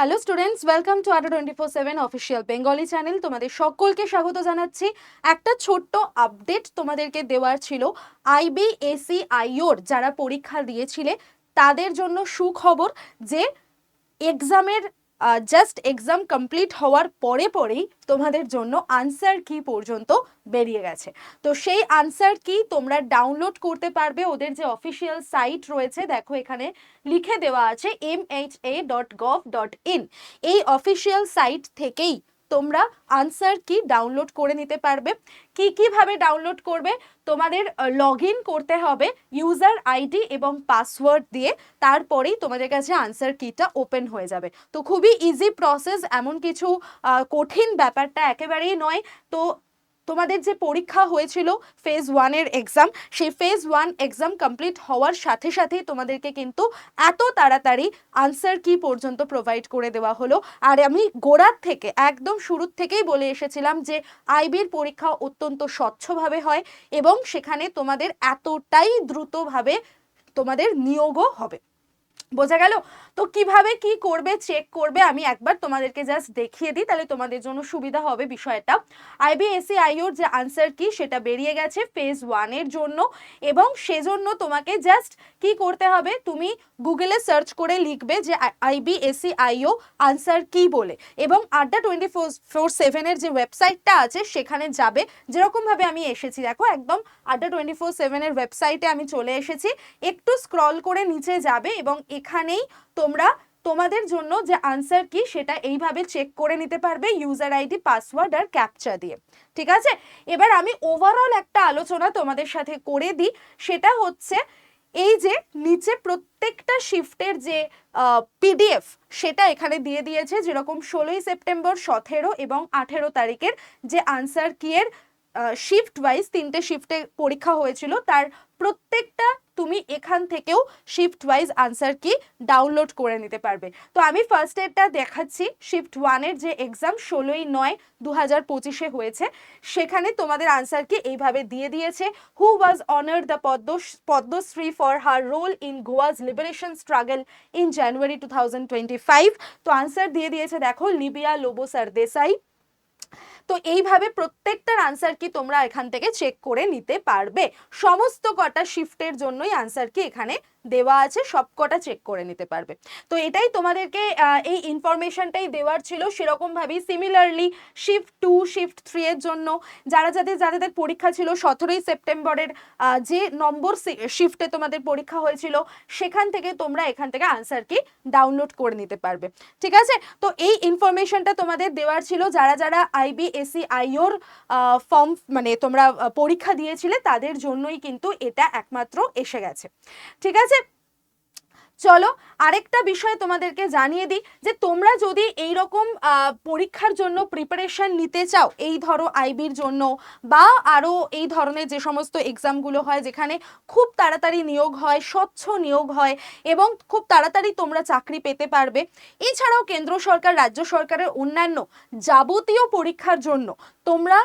Hello students welcome to Adda twenty four seven official Bengali channel তোমাদের সকলকে স্বাগত জানাচ্ছি। একটা ছোট্ট আপডেট তোমাদেরকে দেওয়ার ছিল। আইবিএসি আইওর যারা পরীক্ষা দিয়েছিলে, তাদের জন্য সুখবর যে এক্সামের জাস্ট এক্সাম কমপ্লিট হওয়ার পরে পরেই তোমাদের জন্য আনসার কি পর্যন্ত বেরিয়ে গেছে। তো সেই আনসার কি তোমরা ডাউনলোড করতে পারবে, ওদের যে অফিসিয়াল সাইট রয়েছে, দেখো এখানে লিখে দেওয়া আছে M H A dot gov dot in এই অফিসিয়াল সাইট থেকেই তোমরা আনসার কি ডাউনলোড করে নিতে পারবে, কি কীভাবে ডাউনলোড করবে, তোমাদের লগ করতে হবে ইউজার আইডি এবং পাসওয়ার্ড দিয়ে, তারপরেই তোমাদের কাছে আনসার কিটা ওপেন হয়ে যাবে। তো খুবই ইজি প্রসেস এমন কিছু কঠিন ব্যাপারটা একেবারেই নয়। তো তোমাদের যে পরীক্ষা হয়েছিল ফেজ ওয়ানের এক্সাম সেই ফেজ ওয়ান এক্সাম কমপ্লিট হওয়ার সাথে সাথেই তোমাদেরকে কিন্তু এত তাড়াতাড়ি আনসার কি পর্যন্ত প্রোভাইড করে দেওয়া হলো। আর আমি গোড়ার থেকে, একদম শুরুর থেকেই বলে এসেছিলাম যে আইবির পরীক্ষা অত্যন্ত স্বচ্ছভাবে হয় এবং সেখানে তোমাদের এতটাই দ্রুতভাবে তোমাদের নিয়োগও হবে। বোঝা গেল? তো কীভাবে কি করবে চেক করবে? আমি একবার তোমাদেরকে জাস্ট দেখিয়ে দিই, তাহলে তোমাদের জন্য সুবিধা হবে বিষয়টা। আইবিএসসি আইওর যে আনসার কি, সেটা বেরিয়ে গেছে ফেজ ওয়ানের জন্য। এবং সেজন্য তোমাকে জাস্ট কি করতে হবে? তুমি গুগলে সার্চ করে লিখবে যে আইবিএসসি আইও আনসার কি বলে। এবং আড্ডা টোয়েন্টি ফোর ফোর সেভেনের যে ওয়েবসাইটটা আছে, সেখানে যাবে। যেরকমভাবে আমি এসেছি, দেখো একদম আড্ডা টোয়েন্টি ফোর সেভেনের ওয়েবসাইটে আমি চলে এসেছি। একটু স্ক্রল করে নিচে যাবে এবং এখানেই তোমরা তোমাদের জন্য যে আনসার কি সেটা এইভাবে চেক করে নিতে পারবে ইউজার আইডি পাসওয়ার্ড আর ক্যাপচা দিয়ে। ঠিক আছে? এবার আমি ওভারঅল একটা আলোচনা তোমাদের সাথে করে দিই। সেটা হচ্ছে এই যে নিচে প্রত্যেকটা শিফটের যে পিডিএফ সেটা এখানে দিয়ে দিয়েছে যেরকম ষোলোই সেপ্টেম্বর, সতেরো এবং আঠেরো তারিখের যে আনসার কি এর শিফট ওয়াইজ তিনটে শিফটে পরীক্ষা হয়েছিল। তার প্রত্যেকটা তুমি এখান থেকেও শিফট ওয়াইজ আনসার কি ডাউনলোড করে নিতে পারবে। তো আমি ফার্স্ট এডটা দেখাচ্ছি শিফট ওয়ানের যে এক্সাম ষোলোই নয় দু হাজার পঁচিশে হয়েছে, সেখানে তোমাদের আনসার কি এইভাবে দিয়ে দিয়েছে। হু was honour the Padma Padma Shri for her role in Goa's liberation struggle in January two thousand twenty five তো আনসার দিয়ে দিয়েছে, দেখো লিবিয়া লোবো দেসাই তো এইভাবে প্রত্যেকটার আনসার কি তোমরা এখান থেকে চেক করে নিতে পারবে। সমস্ত কটা শিফটের জন্যই আনসার কি এখানে দেওয়া আছে, সবকটা চেক করে নিতে পারবে। তো এটাই তোমাদেরকে এই ইনফরমেশনটাই দেওয়ার ছিল। সেরকমভাবেই similarly shift two shift three এর জন্য যারা যাদের যাদের পরীক্ষা ছিল সতেরোই সেপ্টেম্বরের যে নম্বর শিফটে তোমাদের পরীক্ষা হয়েছিল, সেখান থেকে তোমরা এখান থেকে আনসার কি ডাউনলোড করে নিতে পারবে। ঠিক আছে? তো এই ইনফরমেশনটা তোমাদের দেওয়ার ছিল। যারা যারা আইবিএসসি আইওর ফর্ম মানে তোমরা পরীক্ষা দিয়েছিলে, তাদের জন্যই কিন্তু এটা একমাত্র এসে গেছে। ঠিক আছে? চলো আরেকটা বিষয় তোমাদেরকে জানিয়ে দিই যে তোমরা যদি এই রকম পরীক্ষার জন্য প্রিপারেশন নিতে চাও, এই ধরো আইবির জন্য বা আরও এই ধরনের যে সমস্ত এক্সামগুলো হয় যেখানে খুব তাড়াতাড়ি নিয়োগ হয়, স্বচ্ছ নিয়োগ হয় এবং খুব তাড়াতাড়ি তোমরা চাকরি পেতে পারবে, এছাড়াও কেন্দ্র সরকার, রাজ্য সরকারের অন্যান্য যাবতীয় পরীক্ষার জন্য তোমরা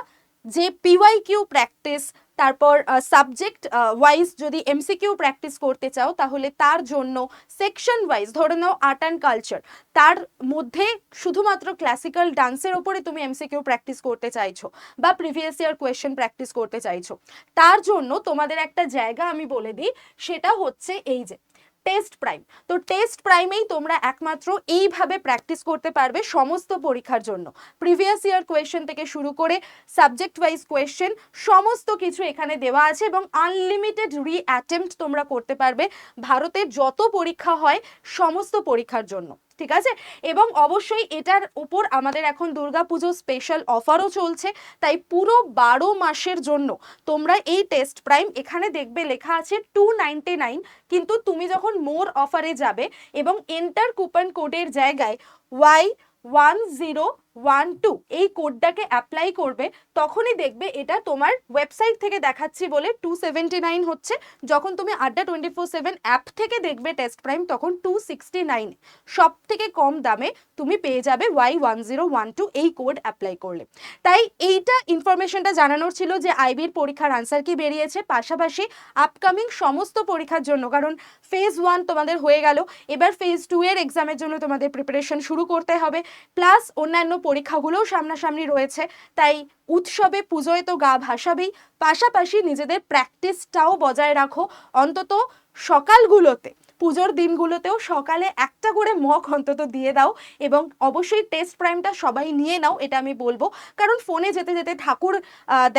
যে পিওয়াই কিউ প্র্যাকটিস তারপর সাবজেক্ট ওয়াইজ যদি এমসিকিউ প্র্যাকটিস করতে চাও, তাহলে তার জন্য সেকশন ওয়াইজ ধরে নাও আর্ট অ্যান্ড কালচার তার মধ্যে শুধুমাত্র ক্লাসিক্যাল ডান্সের ওপরে তুমি এমসিকিউ প্র্যাকটিস করতে চাইছো বা প্রিভিয়াস ইয়ার কোয়েশ্চেন প্র্যাকটিস করতে চাইছো, তার জন্য তোমাদের একটা জায়গা আমি বলে দিই, সেটা হচ্ছে এই যে টেস্ট প্রাইম তো টেস্ট প্রাইমেই তোমরা একমাত্র এইভাবে প্র্যাকটিস করতে পারবে সমস্ত পরীক্ষার জন্য। প্রিভিয়াস ইয়ার কোয়েশ্চেন থেকে শুরু করে সাবজেক্ট ওয়াইজ কোয়েশ্চেন সমস্ত কিছু এখানে দেওয়া আছে এবং আনলিমিটেড রি অ্যাটেম্পট তোমরা করতে পারবে ভারতের যত পরীক্ষা হয় সমস্ত পরীক্ষার জন্য। ঠিক আছে? এবং অবশ্যই এটার উপর আমাদের এখন দুর্গাপুজো স্পেশাল অফারও চলছে। তাই পুরো বারো মাসের জন্য তোমরা এই টেস্ট প্রাইম এখানে দেখবে লেখা আছে টু নাইনটি নাইন কিন্তু তুমি যখন মোর অফারে যাবে এবং এন্টার কুপন কোডের জায়গায় Y one zero one two এই কোডটাকে অ্যাপ্লাই করবে, তখনই দেখবে এটা তোমার ওয়েবসাইট থেকে দেখাচ্ছি বলে টু সেভেন্টি নাইন হচ্ছে। যখন তুমি আড্ডা টোয়েন্টি ফোর সেভেন অ্যাপ থেকে দেখবে টেস্ট প্রাইম তখন টু সিক্সটি নাইন সব থেকে কম দামে তুমি পেয়ে যাবে Y one zero one two এই কোড অ্যাপ্লাই করলে। তাই এইটা ইনফরমেশনটা জানানোর ছিল যে আইবির পরীক্ষার আনসার কি বেরিয়েছে, পাশাপাশি আপকামিং সমস্ত পরীক্ষার জন্য, কারণ ফেজ ওয়ান তোমাদের হয়ে গেল। এবার ফেজ টু এর এক্সামের জন্য তোমাদের প্রিপারেশন শুরু করতে হবে। প্লাস অন্যান্য পরীক্ষাগুলোও সামনাসামনি রয়েছে। তাই উৎসবে পুজোয় তো গা ভাসাবেই। পাশাপাশি নিজেদের প্র্যাকটিসটাও বজায় রাখো। অন্তত সকালগুলোতে। পুজোর দিনগুলোতেও সকালে একটা করে মক অন্তত দিয়ে দাও এবং অবশ্যই টেস্ট প্রাইমটা সবাই নিয়ে নাও, এটা আমি বলব। কারণ ফোনে যেতে যেতে ঠাকুর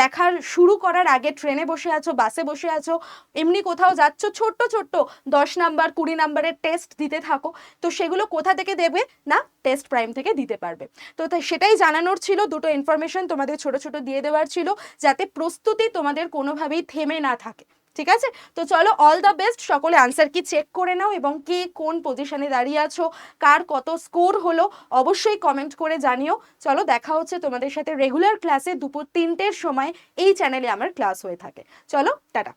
দেখার শুরু করার আগে ট্রেনে বসে আছো বাসে বসে আছো, এমনি কোথাও যাচ্ছ, ছোট্ট ছোট্ট, দশ নাম্বার কুড়ি নাম্বারের টেস্ট দিতে থাকো। তো সেগুলো কোথা থেকে দেবে? না টেস্ট প্রাইম থেকে দিতে পারবে। তো তাই সেটাই জানানোর ছিল, দুটো ইনফরমেশন তোমাদের ছোট ছোট দিয়ে দেওয়ার ছিল, যাতে প্রস্তুতি তোমাদের কোনোভাবেই থেমে না থাকে। ঠিক আছে? তো চলো অল দ্য বেস্ট সকলে আনসার কি চেক করে নাও এবং কে কোন পজিশনে দাঁড়িয়ে আছো, কার কত স্কোর হলো, অবশ্যই কমেন্ট করে জানিও। চলো, দেখা হচ্ছে তোমাদের সাথে রেগুলার ক্লাসে দুপুর তিনটের সময়। এই চ্যানেলে আমার ক্লাস হয়ে থাকে। চলো, টাটা।